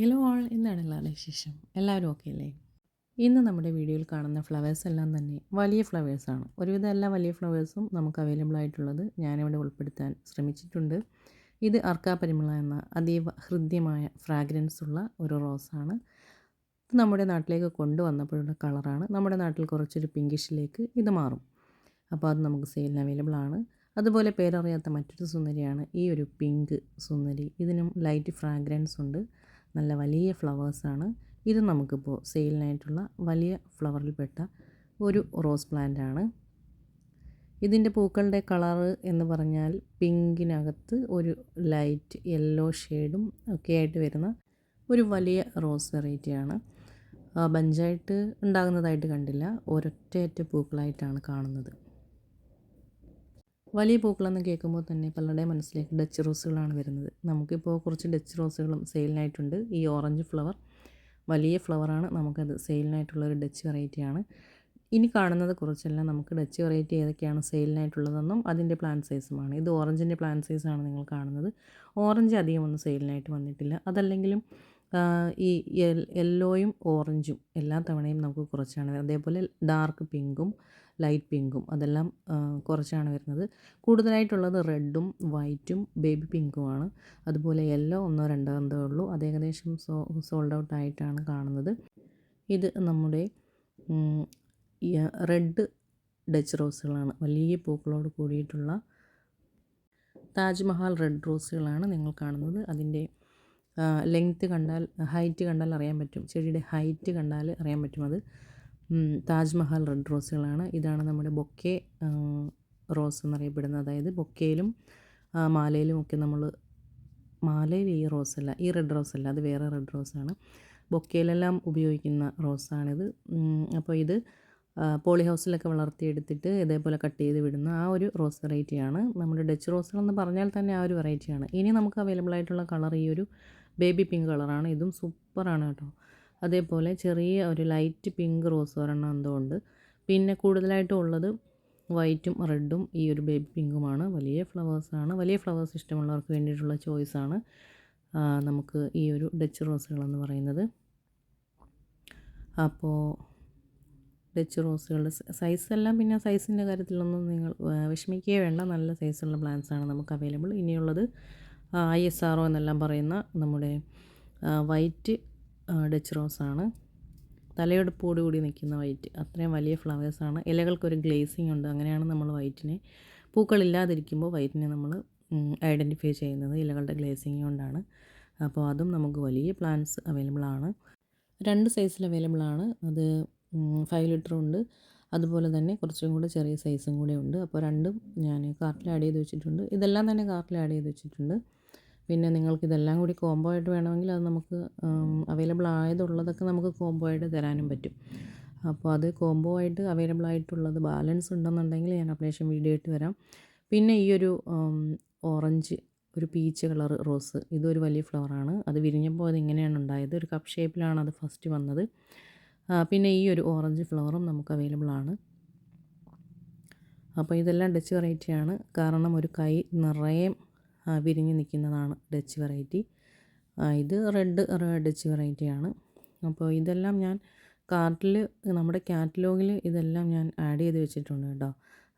Hello ആൾ എന്താണ് എല്ലാവരുടെ വിശേഷം. എല്ലാവരും ഓക്കെ അല്ലേ? ഇന്ന് നമ്മുടെ വീഡിയോയിൽ കാണുന്ന ഫ്ലവേഴ്സ് എല്ലാം തന്നെ വലിയ ഫ്ലവേഴ്സാണ് ഒരുവിധം എല്ലാ വലിയ ഫ്ലവേഴ്സും നമുക്ക് അവൈലബിൾ ആയിട്ടുള്ളത് ഞാനിവിടെ ഉൾപ്പെടുത്താൻ ശ്രമിച്ചിട്ടുണ്ട്. ഇത് അർക്കാ പരിമള എന്ന അതീവ ഹൃദ്യമായ ഫ്രാഗ്രൻസ് ഉള്ള ഒരു റോസാണ് ഇത് നമ്മുടെ നാട്ടിലേക്ക് കൊണ്ടുവന്നപ്പോഴുള്ള കളറാണ് നമ്മുടെ നാട്ടിൽ കുറച്ചൊരു പിങ്കിഷിലേക്ക് ഇത് മാറും. അപ്പോൾ അത് നമുക്ക് സെയിലിന് അവൈലബിൾ ആണ്. അതുപോലെ പേരറിയാത്ത മറ്റൊരു സുന്ദരിയാണ് ഈ ഒരു പിങ്ക് സുന്ദരി. ഇതിനും ലൈറ്റ് ഫ്രാഗ്രൻസ് ഉണ്ട്. നല്ല വലിയ ഫ്ലവേഴ്സാണ്. ഇത് നമുക്കിപ്പോൾ സെയിലിനായിട്ടുള്ള വലിയ ഫ്ലവറിൽപ്പെട്ട ഒരു റോസ് പ്ലാന്റ് ആണ് ഇതിന്റെ പൂക്കളുടെ കളറ് എന്ന് പറഞ്ഞാൽ പിങ്കിനകത്ത് ഒരു ലൈറ്റ് യെല്ലോ ഷെയ്ഡും ഒക്കെ ആയിട്ട് വരുന്ന ഒരു വലിയ റോസ് വെറൈറ്റിയാണ്. ബഞ്ചായിട്ട് ഉണ്ടാകുന്നതായിട്ട് കണ്ടില്ല. ഒരൊറ്റയറ്റ പൂക്കളായിട്ടാണ് കാണുന്നത്. വലിയ പൂക്കളെന്ന് കേൾക്കുമ്പോൾ തന്നെ പലരുടെ മനസ്സിലേക്ക് ഡച്ച് റോസുകളാണ് വരുന്നത്. നമുക്കിപ്പോൾ കുറച്ച് ഡച്ച് റോസുകളും സെയിലിനായിട്ടുണ്ട് ഈ ഓറഞ്ച് ഫ്ലവർ വലിയ ഫ്ലവറാണ് നമുക്കത് സെയിലിനായിട്ടുള്ള ഒരു ഡച്ച് വെറൈറ്റിയാണ് ഇനി കാണുന്നത് കുറച്ചെല്ലാം. നമുക്ക് ഡച്ച് വെറൈറ്റി ഏതൊക്കെയാണ് സെയിലിനായിട്ടുള്ളതെന്നും അതിന്റെ പ്ലാൻ സൈസുമാണ് ഇത് ഓറഞ്ചിന്റെ പ്ലാൻ സൈസാണ് നിങ്ങൾ കാണുന്നത്. ഓറഞ്ച് അധികം ഒന്നും സെയിലിനായിട്ട് വന്നിട്ടില്ല. അതല്ലെങ്കിലും ഈ യെല്ലോയും ഓറഞ്ചും എല്ലാ തവണയും നമുക്ക് കുറച്ചാണ്. അതേപോലെ ഡാർക്ക് പിങ്കും ലൈറ്റ് പിങ്കും അതെല്ലാം കുറച്ചാണ് വരുന്നത്. കൂടുതലായിട്ടുള്ളത് റെഡും വൈറ്റും ബേബി പിങ്കുമാണ്. അതുപോലെ യെല്ലോ ഒന്നോ രണ്ടോ എന്തോ ഉള്ളൂ. അത് ഏകദേശം സോ സോൾഡ് ഔട്ട് ആയിട്ടാണ് കാണുന്നത്. ഇത് നമ്മുടെ റെഡ് ഡച്ച് റോസുകളാണ്. വലിയ പൂക്കളോട് കൂടിയിട്ടുള്ള താജ്മഹൽ റെഡ് റോസുകളാണ് നിങ്ങൾ കാണുന്നത്. അതിന്റെ ലെങ്ത്ത് കണ്ടാൽ ഹൈറ്റ് കണ്ടാൽ അറിയാൻ പറ്റും. ചെടിയുടെ ഹൈറ്റ് കണ്ടാൽ അറിയാൻ പറ്റും അത്. താജ്മഹൽ റെഡ് റോസുകളാണ്. ഇതാണ് നമ്മുടെ ബൊക്കെ റോസ് എന്നറിയപ്പെടുന്നത്. അതായത് ബൊക്കയിലും മാലയിലും ഒക്കെ നമ്മൾ മാലയിൽ ഈ റോസല്ല ഈ റെഡ് റോസല്ല അത് വേറെ റെഡ് റോസാണ്. ബൊക്കയിലെല്ലാം ഉപയോഗിക്കുന്ന റോസാണിത്. അപ്പോൾ ഇത് പോളി ഹൗസിലൊക്കെ വളർത്തിയെടുത്തിട്ട് ഇതേപോലെ കട്ട് ചെയ്ത് വിടുന്ന ആ ഒരു റോസ് വെറൈറ്റിയാണ്. നമ്മുടെ ഡച്ച് റോസുകളെന്ന് പറഞ്ഞാൽ തന്നെ ആ ഒരു വെറൈറ്റിയാണ്. ഇനി നമുക്ക് അവൈലബിൾ ആയിട്ടുള്ള കളർ ഈ ഒരു ബേബി പിങ്ക് കളറാണ്. ഇതും സൂപ്പറാണ് കേട്ടോ. അതേപോലെ ചെറിയ ഒരു ലൈറ്റ് പിങ്ക് റോസ് ഒരെണ്ണം എന്തോ ഉണ്ട്. പിന്നെ കൂടുതലായിട്ടും ഉള്ളത് വൈറ്റും റെഡും ഈ ഒരു ബേബി പിങ്കുമാണ് വലിയ ഫ്ലവേഴ്സാണ് വലിയ ഫ്ലവേഴ്സ് ഇഷ്ടമുള്ളവർക്ക് വേണ്ടിയിട്ടുള്ള ചോയ്സാണ് നമുക്ക് ഈ ഒരു ഡച്ച് റോസുകളെന്ന് പറയുന്നത്. അപ്പോൾ ഡച്ച് റോസുകളുടെ സൈസ് എല്ലാം പിന്നെ സൈസിന്റെ കാര്യത്തിലൊന്നും നിങ്ങൾ വിഷമിക്കുകയേ വേണ്ട. നല്ല സൈസുള്ള പ്ലാന്റ്സാണ് നമുക്ക് അവൈലബിൾ ഇനിയുള്ളത് ഐ എസ് ആർ ഒ എന്നെല്ലാം പറയുന്ന നമ്മുടെ വൈറ്റ് ഡച്ച് റോസാണ് തലയെടുപ്പോട് കൂടി നിൽക്കുന്ന വൈറ്റ് അത്രയും വലിയ ഫ്ലവേഴ്സാണ് ഇലകൾക്കൊരു ഗ്ലേസിംഗ് ഉണ്ട്. അങ്ങനെയാണ് നമ്മൾ വൈറ്റിനെ പൂക്കളില്ലാതിരിക്കുമ്പോൾ വൈറ്റിനെ നമ്മൾ ഐഡന്റിഫൈ ചെയ്യുന്നത് ഇലകളുടെ ഗ്ലേസിംഗ് കൊണ്ടാണ്. അപ്പോൾ അതും നമുക്ക് വലിയ പ്ലാന്റ്സ് അവൈലബിൾ ആണ്. രണ്ട് സൈസിൽ അവൈലബിൾ ആണ്. അത് ഫൈവ് ലിറ്റർ ഉണ്ട്. അതുപോലെ തന്നെ കുറച്ചും കൂടെ ചെറിയ സൈസും കൂടെ ഉണ്ട്. അപ്പോൾ രണ്ടും ഞാൻ കാർട്ടിൽ ആഡ് ചെയ്ത് വെച്ചിട്ടുണ്ട്. ഇതെല്ലാം തന്നെ കാർട്ടിൽ ആഡ് ചെയ്ത് വെച്ചിട്ടുണ്ട്. പിന്നെ നിങ്ങൾക്ക് ഇതെല്ലാം കൂടി കോംബോ ആയിട്ട് വേണമെങ്കിൽ അത് നമുക്ക് അവൈലബിൾ ആയതുള്ളതൊക്കെ നമുക്ക് കോംബോ ആയിട്ട് തരാനും പറ്റും. അപ്പോൾ അത് കോംബോ ആയിട്ട് അവൈലബിൾ ആയിട്ടുള്ളത് ബാലൻസ് ഉണ്ടെന്നുണ്ടെങ്കിൽ ഞാൻ അപ്ലേഷൻ വീഡിയോ ആയിട്ട് വരാം പിന്നെ ഈ ഒരു ഓറഞ്ച് ഒരു പീച്ച് കളർ റോസ് ഇതൊരു വലിയ ഫ്ലവറാണ് അത് വിരിഞ്ഞപ്പോൾ അത് ഇങ്ങനെയാണ് ഉണ്ടായത്. ഒരു കപ്പ് ഷേപ്പിലാണ് അത് ഫസ്റ്റ് വന്നത്. പിന്നെ ഈ ഒരു ഓറഞ്ച് ഫ്ലവറും നമുക്ക് അവൈലബിൾ ആണ്. അപ്പോൾ ഇതെല്ലാം ഡച്ച് വെറൈറ്റിയാണ് കാരണം ഒരു കൈ നിറയെ വിരിഞ്ഞ് നിൽക്കുന്നതാണ് ഡച്ച് വെറൈറ്റി. ഇത് റെഡ് ഡച്ച് വെറൈറ്റിയാണ്. അപ്പോൾ ഇതെല്ലാം ഞാൻ കാർട്ടിൽ നമ്മുടെ കാറ്റലോഗിൽ ഇതെല്ലാം ഞാൻ ആഡ് ചെയ്ത് വെച്ചിട്ടുണ്ട് കേട്ടോ.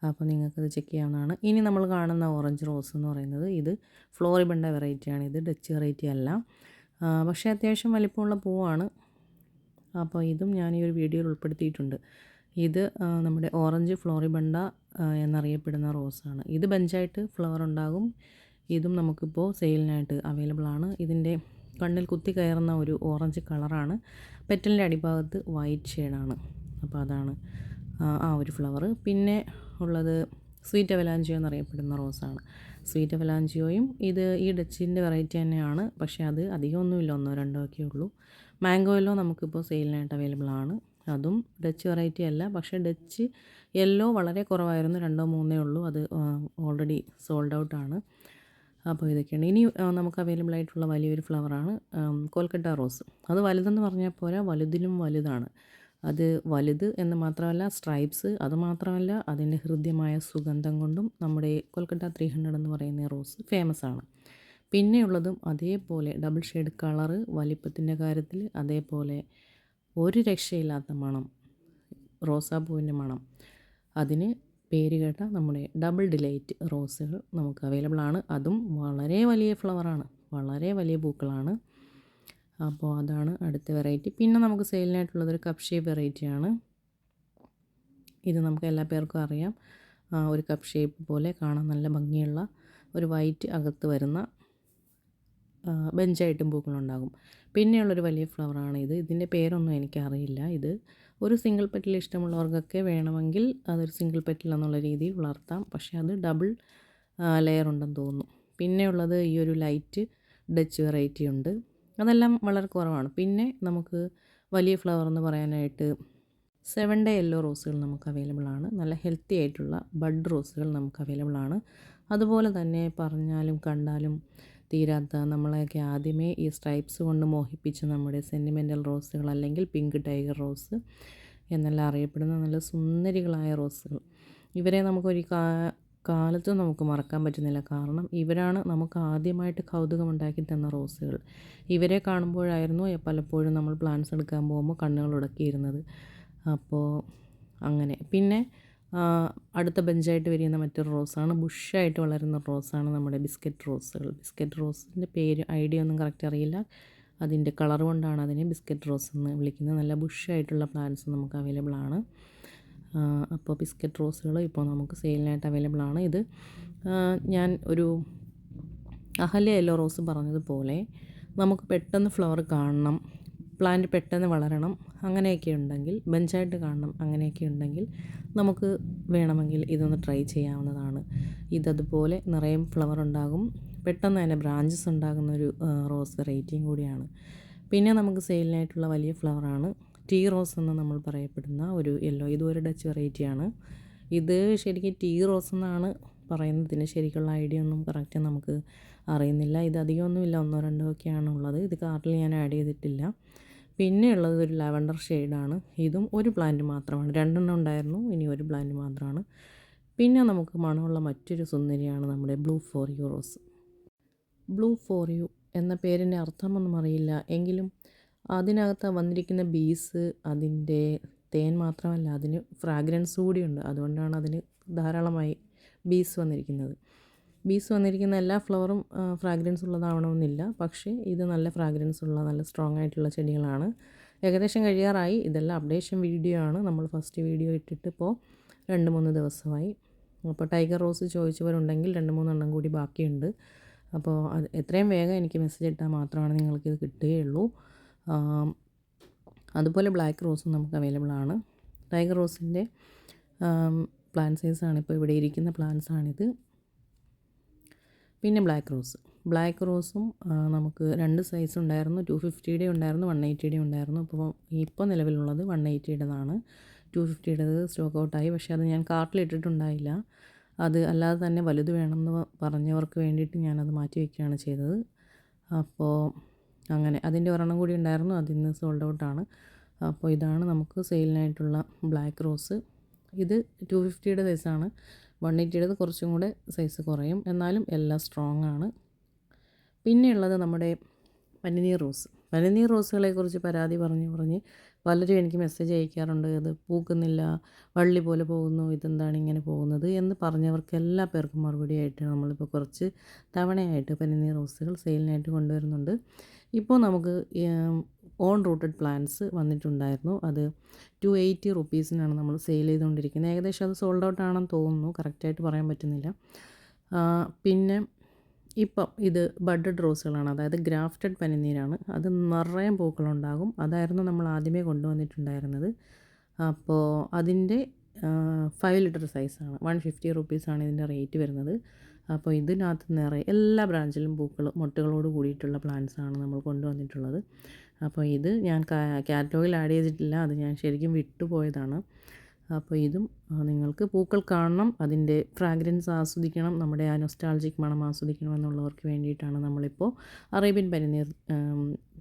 അപ്പോൾ നിങ്ങൾക്കത് ചെക്ക് ചെയ്യാവുന്നതാണ്. ഇനി നമ്മൾ കാണുന്ന ഓറഞ്ച് റോസ് എന്ന് പറയുന്നത് ഇത് ഫ്ലോറിബണ്ട വെറൈറ്റിയാണ്. ഇത് ഡച്ച് വെറൈറ്റി അല്ല. പക്ഷേ അത്യാവശ്യം വലിപ്പമുള്ള പൂവാണ്. അപ്പോൾ ഇതും ഞാൻ ഈ ഒരു വീഡിയോയിൽ ഉൾപ്പെടുത്തിയിട്ടുണ്ട്. ഇത് നമ്മുടെ ഓറഞ്ച് ഫ്ലോറിബണ്ട എന്നറിയപ്പെടുന്ന റോസാണ്. ഇത് ബഞ്ചായിട്ട് ഫ്ലവർ ഉണ്ടാകും. ഇതും നമുക്കിപ്പോൾ സെയിലിനായിട്ട് അവൈലബിൾ ആണ്. ഇതിന്റെ കണ്ണിൽ കുത്തി കയറുന്ന ഒരു ഓറഞ്ച് കളറാണ് പെറ്റലിന്റെ അടിഭാഗത്ത് വൈറ്റ് ഷെയ്ഡാണ് അപ്പോൾ അതാണ് ആ ഒരു ഫ്ലവർ പിന്നെ ഉള്ളത് സ്വീറ്റ് അവലാഞ്ചിയോ എന്നറിയപ്പെടുന്ന റോസാണ് സ്വീറ്റ് അവലാഞ്ചിയോയും ഇത് ഈ ഡച്ചിന്റെ വെറൈറ്റി തന്നെയാണ്. പക്ഷേ അത് അധികമൊന്നുമില്ല ഒന്നോ രണ്ടോ ഒക്കെ ഉള്ളൂ. മാംഗോയിലോ നമുക്കിപ്പോൾ സെയിലിനായിട്ട് അവൈലബിൾ ആണ്. അതും ഡച്ച് വെറൈറ്റി അല്ല. പക്ഷേ ഡച്ച് യെല്ലോ വളരെ കുറവായിരുന്നു രണ്ടോ മൂന്നേ ഉള്ളൂ. അത് ഓൾറെഡി സോൾഡ് ഔട്ട് ആണ്. അപ്പോൾ ഇതൊക്കെയാണ്. ഇനി നമുക്ക് അവൈലബിൾ ആയിട്ടുള്ള വലിയൊരു ഫ്ലവറാണ് കോൽക്കട്ട റോസ് അത് വലുതെന്ന് പറഞ്ഞാൽ പോരാ വലുതിലും വലുതാണ്. അത് വലുത് എന്ന് മാത്രമല്ല സ്ട്രൈപ്സ് അത് മാത്രമല്ല അതിന്റെ ഹൃദ്യമായ സുഗന്ധം കൊണ്ടും നമ്മുടെ കൊൽക്കട്ട ത്രീ ഹൺഡ്രഡ് എന്ന് പറയുന്ന റോസ് ഫേമസ് ആണ്. പിന്നെയുള്ളതും അതേപോലെ ഡബിൾ ഷെയ്ഡ് കളറ് വലിപ്പത്തിന്റെ കാര്യത്തിൽ അതേപോലെ ഒരു രക്ഷയില്ലാത്ത മണം റോസാപ്പൂവിന്റെ മണം. അതിന് പേര് കേട്ട നമ്മുടെ ഡബിൾ ഡിലൈറ്റ് റോസുകൾ നമുക്ക് അവൈലബിൾ ആണ്. അതും വളരെ വലിയ ഫ്ലവറാണ് വളരെ വലിയ പൂക്കളാണ്. അപ്പോൾ അതാണ് അടുത്ത വെറൈറ്റി പിന്നെ നമുക്ക് സെയിലിനായിട്ടുള്ളത് ഒരു കപ്പ് ഷേപ്പ് വെറൈറ്റിയാണ് ഇത് നമുക്ക് എല്ലാ പേർക്കും അറിയാം. ഒരു കപ്പ് ഷേപ്പ് പോലെ കാണാൻ നല്ല ഭംഗിയുള്ള ഒരു വൈറ്റ് അകത്ത് വരുന്ന ബെഞ്ചായിട്ടും പൂക്കളുണ്ടാകും. പിന്നെയുള്ളൊരു വലിയ ഫ്ലവറാണ് ഇത്. ഇതിന്റെ പേരൊന്നും എനിക്കറിയില്ല. ഇത് ഒരു സിംഗിൾ പെറ്റിൽ ഇഷ്ടമുള്ളവർക്കൊക്കെ വേണമെങ്കിൽ അതൊരു സിംഗിൾ പെറ്റിൽ എന്നുള്ള രീതിയിൽ വളർത്താം. പക്ഷേ അത് ഡബിൾ ലെയർ ഉണ്ടെന്ന് തോന്നുന്നു. പിന്നെയുള്ളത് ഈ ഒരു ലൈറ്റ് ഡച്ച് വെറൈറ്റി ഉണ്ട്. അതെല്ലാം വളരെ കുറവാണ്. പിന്നെ നമുക്ക് വലിയ ഫ്ലവർ എന്ന് പറയാനായിട്ട് സെവൻ ഡേ യെല്ലോ റോസുകൾ നമുക്ക് അവൈലബിൾ ആണ്. നല്ല ഹെൽത്തി ആയിട്ടുള്ള ബഡ് റോസുകൾ നമുക്ക് അവൈലബിൾ ആണ്. അതുപോലെ തന്നെ പറഞ്ഞാലും കണ്ടാലും തീരാത്ത നമ്മളെയൊക്കെ ആദ്യമേ ഈ സ്ട്രൈപ്സ് കൊണ്ട് മോഹിപ്പിച്ച നമ്മുടെ സെന്റിമെന്റൽ റോസുകൾ അല്ലെങ്കിൽ പിങ്ക് ടൈഗർ റോസ് എന്നെല്ലാം അറിയപ്പെടുന്ന നല്ല സുന്ദരികളായ റോസുകൾ ഇവരെ നമുക്കൊരു കാലത്തും നമുക്ക് മറക്കാൻ പറ്റുന്നില്ല. കാരണം ഇവരാണ് നമുക്ക് ആദ്യമായിട്ട് കൗതുകമുണ്ടാക്കി തന്ന റോസുകൾ ഇവരെ കാണുമ്പോഴായിരുന്നു പലപ്പോഴും നമ്മൾ പ്ലാന്റ്സ് എടുക്കാൻ പോകുമ്പോൾ കണ്ണുകൾ ഉടക്കിയിരുന്നത്. അപ്പോൾ അങ്ങനെ. പിന്നെ അടുത്ത ബെഞ്ചായിട്ട് വരുന്ന മറ്റൊരു റോസാണ്. ബുഷായിട്ട് വളരുന്ന റോസാണ് നമ്മുടെ ബിസ്ക്കറ്റ് റോസുകൾ. ബിസ്ക്കറ്റ് റോസിന്റെ പേര് ഐഡിയ ഒന്നും കറക്റ്റ് അറിയില്ല. അതിന്റെ കളർ കൊണ്ടാണ് അതിനെ ബിസ്ക്കറ്റ് റോസ് എന്ന് വിളിക്കുന്നത്. നല്ല ബുഷായിട്ടുള്ള പ്ലാന്റ്സ് നമുക്ക് അവൈലബിൾ ആണ്. അപ്പോൾ ബിസ്ക്കറ്റ് റോസുകൾ ഇപ്പോൾ നമുക്ക് സെയിലിനായിട്ട് അവൈലബിൾ ആണ്. ഇത് ഞാൻ ഒരു അഹല്യ യെല്ലോ റോസ് പറഞ്ഞതുപോലെ നമുക്ക് പെട്ടെന്ന് ഫ്ലവർ കാണണം. പ്ലാന്റ് പെട്ടെന്ന് വളരണം. അങ്ങനെയൊക്കെ ഉണ്ടെങ്കിൽ ബെഞ്ചായിട്ട് കാണണം അങ്ങനെയൊക്കെ ഉണ്ടെങ്കിൽ നമുക്ക് വേണമെങ്കിൽ ഇതൊന്ന് ട്രൈ ചെയ്യാവുന്നതാണ്. ഇതതുപോലെ നിറയെ ഫ്ലവർ ഉണ്ടാകും. പെട്ടെന്ന് തന്നെ ബ്രാഞ്ചസ് ഉണ്ടാകുന്ന ഒരു റോസ് വെറൈറ്റിയും കൂടിയാണ്. പിന്നെ നമുക്ക് സെയിലിനായിട്ടുള്ള വലിയ ഫ്ലവറാണ്. ടീ റോസ് എന്ന് നമ്മൾ പറയപ്പെടുന്ന ഒരു യെല്ലോ ഇതൊരു ഡച്ച് വെറൈറ്റിയാണ്. ഇത് ശരിക്കും ടീ റോസ് എന്നാണ് പറയുന്നതിന് ശരിക്കുള്ള ഐഡിയ ഒന്നും കറക്റ്റ് നമുക്ക് അറിയുന്നില്ല. ഇത് അധികമൊന്നുമില്ല ഒന്നോ രണ്ടോ ഒക്കെയാണ് ഉള്ളത്. ഇത് കാർട്ടിൽ ഞാൻ ആഡ് ചെയ്തിട്ടില്ല. പിന്നെ ഉള്ളത് ഒരു ലാവണ്ടർ ഷെയ്ഡാണ്. ഇതും ഒരു പ്ലാന്റ് മാത്രമാണ്. രണ്ടെണ്ണം ഉണ്ടായിരുന്നു ഇനി ഒരു പ്ലാന്റ് മാത്രമാണ്. പിന്നെ നമുക്ക് മണമുള്ള മറ്റൊരു സുന്ദരിയാണ് നമ്മുടെ blue for you rose. Blue for you എന്ന പേരിന്റെ അർത്ഥമൊന്നും അറിയില്ല. എങ്കിലും അതിനകത്ത് വന്നിരിക്കുന്ന ബീസ് അതിന്റെ തേൻ മാത്രമല്ല അതിന് ഫ്രാഗ്രൻസ് കൂടിയുണ്ട്. അതുകൊണ്ടാണ് അതിന് ധാരാളമായി ബീസ് വന്നിരിക്കുന്നത്. ബീസ് വന്നിരിക്കുന്ന എല്ലാ ഫ്ലവറും ഫ്രാഗ്രൻസ് ഉള്ളതാവണമെന്നില്ല. പക്ഷേ ഇത് നല്ല ഫ്രാഗ്രൻസ് ഉള്ള നല്ല സ്ട്രോങ് ആയിട്ടുള്ള ചെടികളാണ്. ഏകദേശം കഴിയാറായി. ഇതെല്ലാം അപ്ഡേഷൻ വീഡിയോ ആണ്. നമ്മൾ ഫസ്റ്റ് വീഡിയോ ഇട്ടിട്ട് ഇപ്പോൾ രണ്ട് മൂന്ന് ദിവസമായി. അപ്പോൾ ടൈഗർ റോസ് ചോദിച്ചവരുണ്ടെങ്കിൽ രണ്ട് മൂന്നെണ്ണം കൂടി ബാക്കിയുണ്ട്. അപ്പോൾ അത് എത്രയും വേഗം എനിക്ക് മെസ്സേജ് ഇട്ടാൽ മാത്രമാണ് നിങ്ങൾക്കിത് കിട്ടുകയുള്ളൂ. അതുപോലെ ബ്ലാക്ക് റോസും നമുക്ക് അവൈലബിൾ ആണ്. ടൈഗർ റോസിന്റെ പ്ലാൻ സൈസാണ് ഇപ്പോൾ ഇവിടെ ഇരിക്കുന്ന പ്ലാൻസ് ആണിത്. പിന്നെ ബ്ലാക്ക് റോസ് ബ്ലാക്ക് റോസും നമുക്ക് രണ്ട് സൈസ് ഉണ്ടായിരുന്നു. ടു ഫിഫ്റ്റിയുടെ ഉണ്ടായിരുന്നു വൺ എയ്റ്റിയുടെ ഉണ്ടായിരുന്നു. അപ്പോൾ ഇപ്പോൾ നിലവിലുള്ളത് വൺ എയ്റ്റിയുടേതാണ് ടു ഫിഫ്റ്റിയുടേത് സ്റ്റോക്ക് ഔട്ടായി പക്ഷേ അത് ഞാൻ കാർട്ടിലിട്ടിട്ടുണ്ടായില്ല അത് അല്ലാതെ തന്നെ വലുത് വേണമെന്ന് പറഞ്ഞവർക്ക് വേണ്ടിയിട്ട് ഞാനത് മാറ്റി വയ്ക്കുകയാണ് ചെയ്തത്. അപ്പോൾ അങ്ങനെ അതിന്റെ ഒരെണ്ണം കൂടി ഉണ്ടായിരുന്നു. അതിന്ന് സോൾഡ് ഔട്ടാണ് അപ്പോൾ ഇതാണ് നമുക്ക് സെയിലിനായിട്ടുള്ള ബ്ലാക്ക് റോസ് ഇത് ടു ഫിഫ്റ്റിയുടെ സൈസാണ് വൺ എയ്റ്റിയുടേത് കുറച്ചും കൂടെ സൈസ് കുറയും. എന്നാലും എല്ലാം സ്ട്രോങ് ആണ്. പിന്നെയുള്ളത് നമ്മുടെ പനിനീർ റോസ്. പനിനീർ റോസുകളെക്കുറിച്ച് പരാതി പറഞ്ഞ് പറഞ്ഞ് പലരും എനിക്ക് മെസ്സേജ് അയക്കാറുണ്ട്. അത് പൂക്കുന്നില്ല വള്ളി പോലെ പോകുന്നു ഇതെന്താണ് ഇങ്ങനെ പോകുന്നത് എന്ന് പറഞ്ഞവർക്ക് എല്ലാ പേർക്കും മറുപടിയായിട്ട് നമ്മളിപ്പോൾ കുറച്ച് തവണയായിട്ട് പനിനീർ റോസുകൾ സെയിലിനായിട്ട് കൊണ്ടുവരുന്നുണ്ട്. ഇപ്പോൾ നമുക്ക് ഓൺ റൂട്ടഡ് പ്ലാന്റ്സ് വന്നിട്ടുണ്ടായിരുന്നു. അത് ടു എയ്റ്റി റുപ്പീസിനാണ് നമ്മൾ സെയിൽ ചെയ്തുകൊണ്ടിരിക്കുന്നത്. ഏകദേശം അത് സോൾഡ് ഔട്ട് ആണെന്ന് തോന്നുന്നു. കറക്റ്റായിട്ട് പറയാൻ പറ്റുന്നില്ല. പിന്നെ ഇപ്പം ഇത് ബഡഡ് റോസുകളാണ് അതായത് ഗ്രാഫ്റ്റഡ് പനിനീരാണ്. അത് നിറയെ പൂക്കളുണ്ടാകും. അതായിരുന്നു നമ്മൾ ആദ്യമേ കൊണ്ടുവന്നിട്ടുണ്ടായിരുന്നത്. അപ്പോൾ അതിന്റെ ഫൈവ് ലിറ്റർ സൈസാണ് വൺ ഫിഫ്റ്റി റുപ്പീസാണ് ഇതിന്റെ റേറ്റ് വരുന്നത്. അപ്പോൾ ഇതിനകത്ത് നിറയെ എല്ലാ ബ്രാഞ്ചിലും പൂക്കൾ മുട്ടുകളോട് കൂടിയിട്ടുള്ള ആണ് നമ്മൾ കൊണ്ടുവന്നിട്ടുള്ളത്. അപ്പോൾ ഇത് ഞാൻ കാറ്റലോഗിൽ ആഡ് ചെയ്തിട്ടില്ല. അത് ഞാൻ ശരിക്കും വിട്ടുപോയതാണ്. അപ്പോൾ ഇതും നിങ്ങൾക്ക് പൂക്കൾ കാണണം അതിന്റെ ഫ്രാഗ്രൻസ് ആസ്വദിക്കണം നമ്മുടെ ആ നൊസ്റ്റാൾജിക് മണം ആസ്വദിക്കണം എന്നുള്ളവർക്ക് വേണ്ടിയിട്ടാണ് നമ്മളിപ്പോൾ അറേബ്യൻ പരിനീർ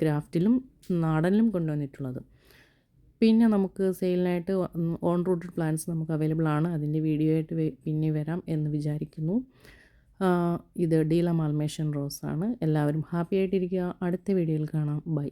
ഗ്രാഫ്റ്റിലും നാടനിലും കൊണ്ടുവന്നിട്ടുള്ളത്. പിന്നെ നമുക്ക് സെയിലിനായിട്ട് ഓൺ റൂട്ടഡ് പ്ലാൻസ് നമുക്ക് അവൈലബിൾ ആണ്. അതിന്റെ വീഡിയോ ആയിട്ട് പിന്നെ വരാം എന്ന് വിചാരിക്കുന്നു. ഇത് ഡീല മാൽമേഷൻ റോസാണ്. എല്ലാവരും ഹാപ്പി ആയിട്ടിരിക്കുക. അടുത്ത വീഡിയോയിൽ കാണാം. ബൈ.